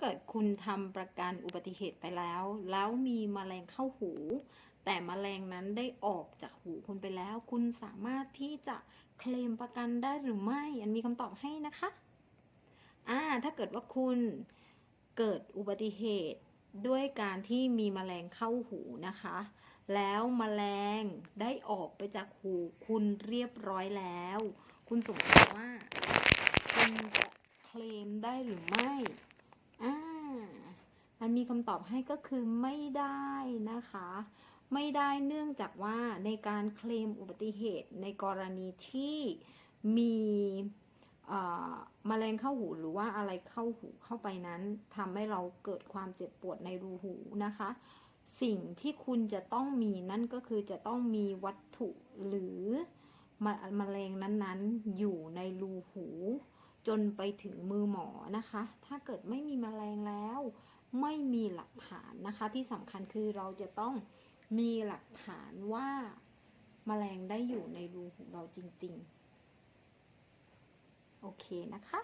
เกิดคุณทำประกันอุบัติเหตุไปแล้ว แล้วมีแมลงเข้าหู แต่แมลงนั้นได้ออกจากหูคุณไปแล้ว คุณสามารถที่จะเคลมประกันได้หรือไม่ อันมีคำตอบให้นะคะอ่าถ้าเกิดว่าคุณเกิดอุบัติเหตุด้วยการที่มีแมลงเข้าหูนะคะ แล้วแมลงได้ออกไปจากหูคุณเรียบร้อยแล้ว คุณสงสัยว่าคุณจะเคลมได้หรือไม่ คำตอบให้ก็คือไม่ได้นะคะ ไม่ได้เนื่องจากว่าในการเคลมอุบัติเหตุในกรณีที่มีเอ่อแมลงเข้าหูหรือว่าอะไรเข้าหูเข้าไปนั้นทำให้เราเกิดความเจ็บปวดในรูหูนะคะ สิ่งที่คุณจะต้องมีนั่นก็คือจะต้องมีวัตถุหรือมมแมลงนั้นๆ อยู่ในรูหู จนไปถึงมือหมอนะคะ ถ้าเกิดไม่มีแมลงแล้ว ม่มีหลักฐานนะคะ ที่สำคัญคือเราจะต้องมีหลักฐานว่าแมลงได้อยู่ในรูหูเราจริง ๆ โอเคนะคะ